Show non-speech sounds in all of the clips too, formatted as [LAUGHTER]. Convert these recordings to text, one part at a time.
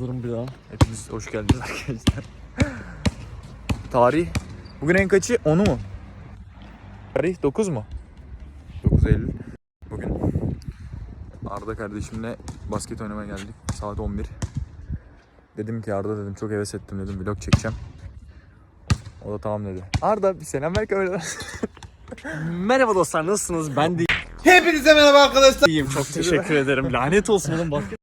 Hazırım bir daha. Hepiniz hoş geldiniz [LAUGHS] arkadaşlar. Tarih. Bugün en kaçı? 10'u mu? Tarih 9 mu? 9 Eylül. Bugün Arda kardeşimle basket oynamaya geldik. Saat 11. Dedim ki Arda dedim çok heves ettim dedim vlog çekeceğim. O da tamam dedi. Arda bir selam ver kameradan. [LAUGHS] Merhaba dostlar nasılsınız? Ben de Hepinize merhaba arkadaşlar. iyiyim. Çok teşekkür ederim. Lanet olsun oğlum basket.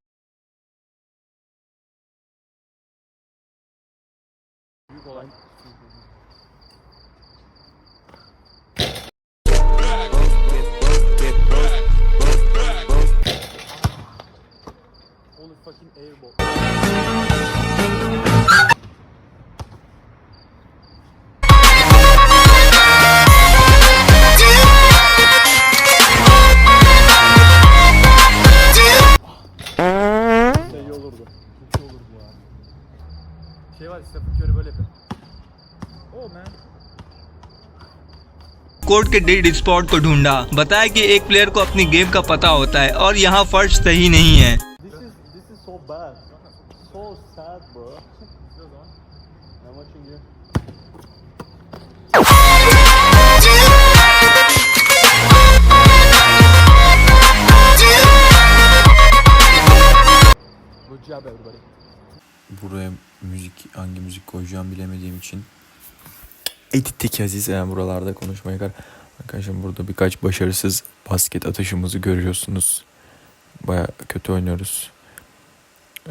Olurdu. Çok iyi olurdu ya. Şey var Stephen Curry böyle yapıyor. Oh man. Court के dead spot को ढूंढा बताया कि एक प्लेयर को अपनी गेम का पता होता है और यहाँ फर्श सही नहीं है This is this is so bad. So sad bro. Buraya müzik hangi müzik koyacağım bilemediğim için edittik Aziz yani buralarda konuşmaya kar. Arkadaşlar burada birkaç başarısız basket atışımızı görüyorsunuz. Baya kötü oynuyoruz.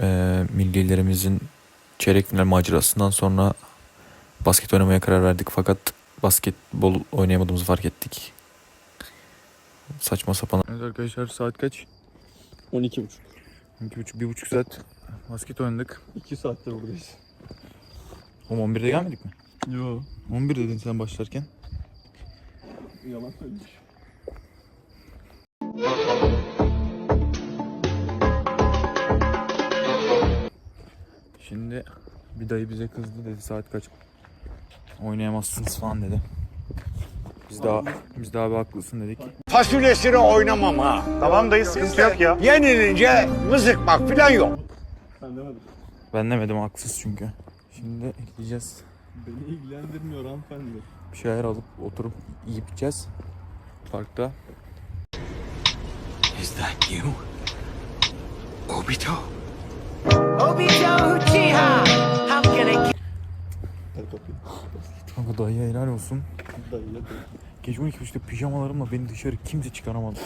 Ee, millilerimizin çeyrek final macerasından sonra basket oynamaya karar verdik fakat basketbol oynayamadığımızı fark ettik. Saçma sapan. Evet arkadaşlar saat kaç? 12.5. 2,5 bir buçuk saat basket oynadık. 2 saattir buradayız. Oğlum 11'de gelmedik mi? Yo. 11 dedin sen başlarken. Yalan söylemiş. Şimdi bir dayı bize kızdı dedi saat kaç oynayamazsınız falan dedi. Biz daha biz daha bir haklısın dedik. fasulyesini oynamam ha. Tamam dayı sıkıntı yok ya. Yenilince mızıkmak falan yok. Ben demedim. Ben demedim haksız çünkü. Şimdi gideceğiz. Beni ilgilendirmiyor hanımefendi. Bir şeyler alıp oturup yiyip içeceğiz. Parkta. Is that you? Obito. Gel kapıyı. Kanka dayıya helal olsun. Dayıyla koy. Gece 12.30'da pijamalarımla beni dışarı kimse çıkaramadı.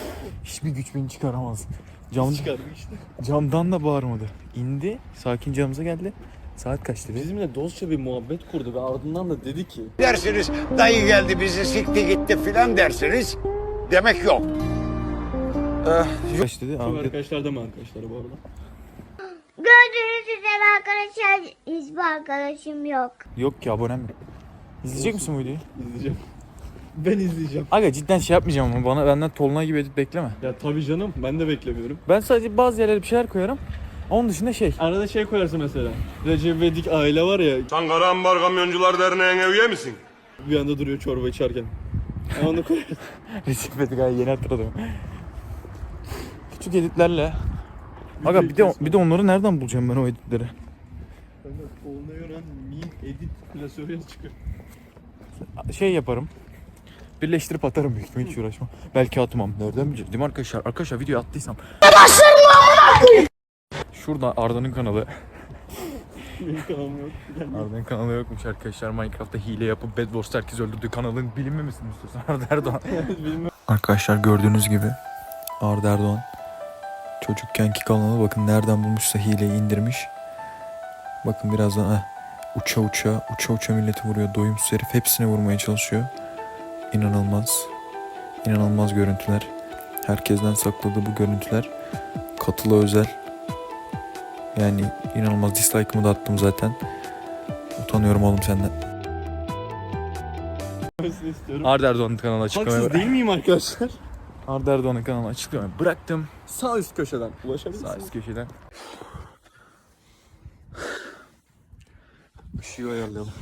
Hiçbir güç beni çıkaramaz. Cam, Çıkardık işte. camdan da bağırmadı. İndi. Sakin camımıza geldi. Saat kaç dedi? Bizimle dostça bir muhabbet kurdu ve ardından da dedi ki Dersiniz dayı geldi bizi sikti gitti filan dersiniz. Demek yok. Kaç dedi? Abi dedi, arkadaşlar da mı arkadaşlar bu arada? Gördüğünüz üzere arkadaşlar hiçbir arkadaşım yok. yok ki abonem. İzleyecek misin bu videoyu? İzleyeceğim. [LAUGHS] Ben izleyeceğim. Aga cidden şey yapmayacağım ama bana benden Tolunay gibi edit bekleme. Ya tabii canım ben de beklemiyorum. Ben sadece bazı yerlere bir şeyler koyarım. Onun dışında şey. Arada şey koyarsın mesela. Recep İvedik aile var ya Sen Karahambar Kamyoncular Derneği'ne üye misin? bir anda duruyor çorba içerken. Onu koyarsın. [LAUGHS] Recep İvedik Aga yeni hatırladım. Küçük editlerle. Aga bir de bir de onları nereden bulacağım ben o editleri? Koluna yoran meme edit klasörü çıkıyor. Şey yaparım. Birleştirip atarım büyük ihtimalle hiç uğraşmam. Belki atmam. Nereden bileceğim? Değil mi arkadaşlar? Arkadaşlar video attıysam. Şurada Arda'nın kanalı. Benim kanalım yok. Yani Arda'nın kanalı yokmuş arkadaşlar. Minecraft'ta hile yapıp Bed Wars herkes öldürdüğü kanalın bilinmemesini istiyorsan [LAUGHS] Arda Erdoğan. [LAUGHS] Arkadaşlar gördüğünüz gibi Arda Erdoğan çocukkenki kanalı bakın nereden bulmuşsa hileyi indirmiş. Bakın birazdan heh, uça uça uça uça milleti vuruyor. Doyumsuz herif hepsine vurmaya çalışıyor. İnanılmaz. İnanılmaz görüntüler. Herkesten sakladığı bu görüntüler katıla özel. Yani inanılmaz dislike'ımı da attım zaten. Utanıyorum oğlum senden. İstiyorum. Arda Erdoğan'ın kanalı açıklamaya Haksız değil miyim arkadaşlar? Arda Erdoğan'ın kanalını açıklamaya bıraktım. Sağ üst köşeden ulaşabilirsiniz. Sağ üst köşeden. Işığı şey ayarlayalım.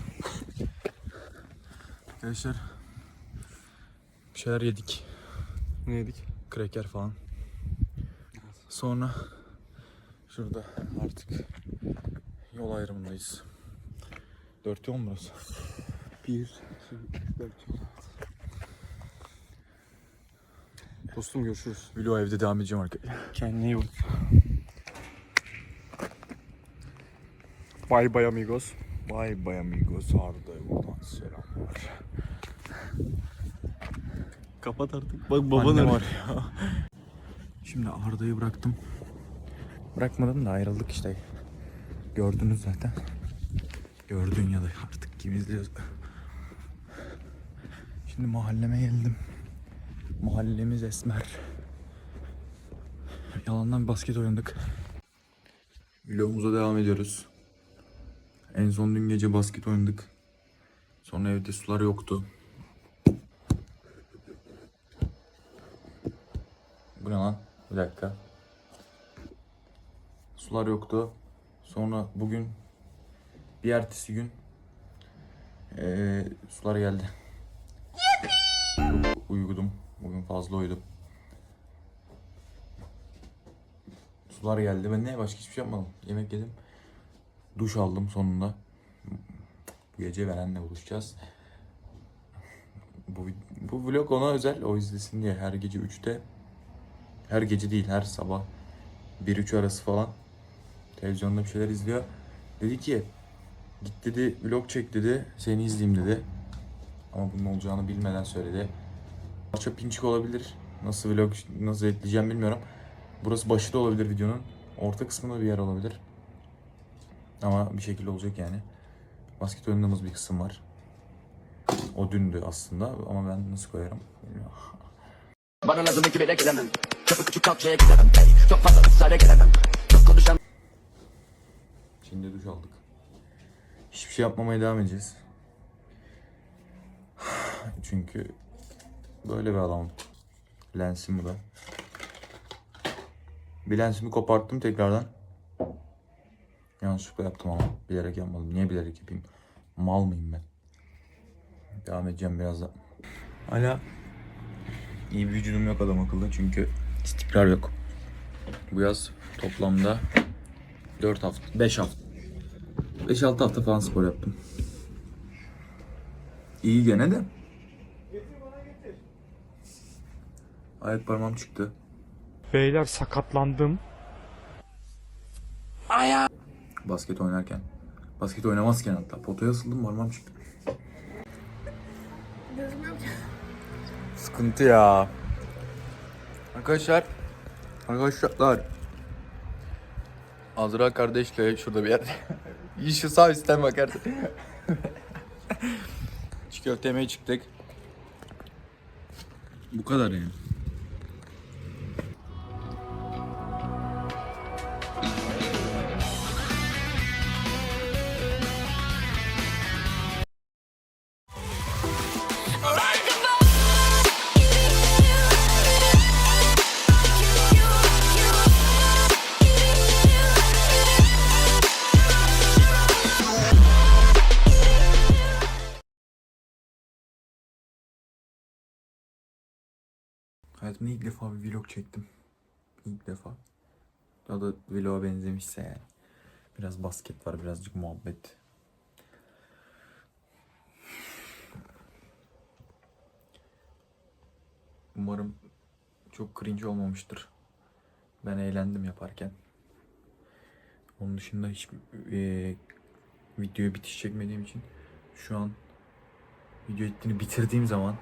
Arkadaşlar bir şeyler yedik. Ne yedik? Kreker falan. Sonra şurada artık yol ayrımındayız. 4 yol mu burası? 1, 2, 3, 4 Dostum görüşürüz. Vlog evde devam edeceğim arkadaşlar. Kendine iyi bak. Bye bye amigos. Bye bye amigos Arda'ya buradan selamlar. Kapat artık. Bak baban Annem arıyor. arıyor. Şimdi Arda'yı bıraktım. Bırakmadım da ayrıldık işte. Gördünüz zaten. Gördün ya da artık kim izliyorsa. Şimdi mahalleme geldim. Mahallemiz Esmer. Yalandan bir basket oynadık. Vlogumuza devam ediyoruz. En son dün gece basket oynadık. Sonra evde sular yoktu. Bu ne lan? Bir dakika. Sular yoktu. Sonra bugün bir ertesi gün eee, sular geldi. Çok uyudum. Fazla uyudum. Sular geldi. Ben ne başka hiçbir şey yapmadım. Yemek yedim. Duş aldım sonunda. Bu gece Beren'le buluşacağız. Bu, bu vlog ona özel. O izlesin diye her gece 3'te her gece değil her sabah 1-3 arası falan televizyonda bir şeyler izliyor. Dedi ki git dedi vlog çek dedi seni izleyeyim dedi. Ama bunun olacağını bilmeden söyledi. Parça pinçik olabilir. Nasıl vlog nasıl ekleyeceğim bilmiyorum. Burası başı da olabilir videonun. Orta kısmında bir yer olabilir. Ama bir şekilde olacak yani. Basket oynadığımız bir kısım var. O dündü aslında ama ben nasıl koyarım bilmiyorum. Bana lazım iki bile gelemem Çok küçük kalçaya gidemem. Çok fazla ısrara gelemem Çok konuşan Şimdi duş aldık. Hiçbir şey yapmamaya devam edeceğiz. [SIGHS] Çünkü böyle bir adamım. Lensim bu da. Bir lensimi koparttım tekrardan. Yanlışlıkla yaptım ama bilerek yapmadım. Niye bilerek yapayım? Mal mıyım ben? Devam edeceğim biraz da. Hala iyi bir vücudum yok adam akıllı çünkü istikrar yok. Bu yaz toplamda 4 hafta, 5 hafta. 5-6 hafta falan spor yaptım. İyi gene de. Ayak parmağım çıktı. Beyler sakatlandım. Basket oynarken. Basket oynamazken hatta. Potaya asıldım parmağım çıktı. Sıkıntı ya. Arkadaşlar. Arkadaşlar. Azra kardeşle şurada bir yerde. [LAUGHS] İyi şu sağ üstten bakarsın. Çiğ köfte yemeye çıktık. Bu kadar yani. Hayatımda ilk defa bir vlog çektim. İlk defa. O da vloga benzemişse yani. Biraz basket var, birazcık muhabbet. Umarım çok cringe olmamıştır. Ben eğlendim yaparken. Onun dışında hiç e, videoya bitiş çekmediğim için şu an video ettiğini bitirdiğim zaman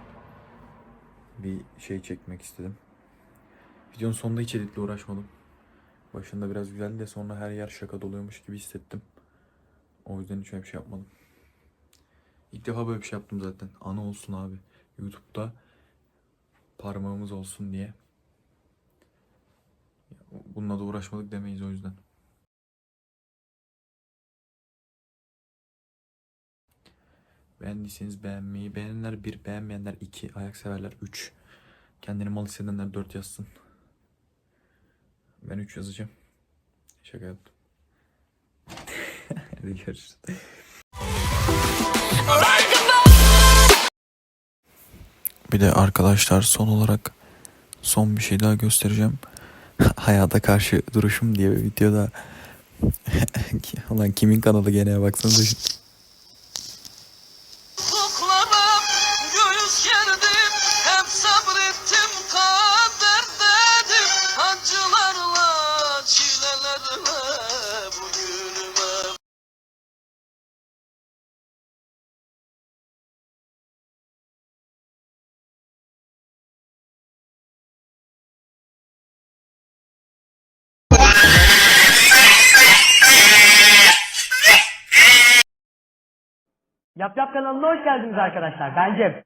bir şey çekmek istedim. Videonun sonunda hiç editle uğraşmadım. Başında biraz güzeldi de sonra her yer şaka doluyormuş gibi hissettim. O yüzden hiç öyle bir şey yapmadım. İlk defa böyle bir şey yaptım zaten. Ana olsun abi. YouTube'da parmağımız olsun diye. Bununla da uğraşmadık demeyiz o yüzden. Beğendiyseniz beğenmeyi, beğenenler bir, beğenmeyenler iki, ayak severler üç. Kendini mal hissedenler dört yazsın. Ben üç yazacağım. Şaka yaptım. [LAUGHS] Hadi görüşürüz. Bir de arkadaşlar son olarak son bir şey daha göstereceğim. [LAUGHS] Hayata karşı duruşum diye bir videoda [LAUGHS] Ulan kimin kanalı gene baksanıza. Yap Yap kanalına hoş geldiniz arkadaşlar. Ben Cem.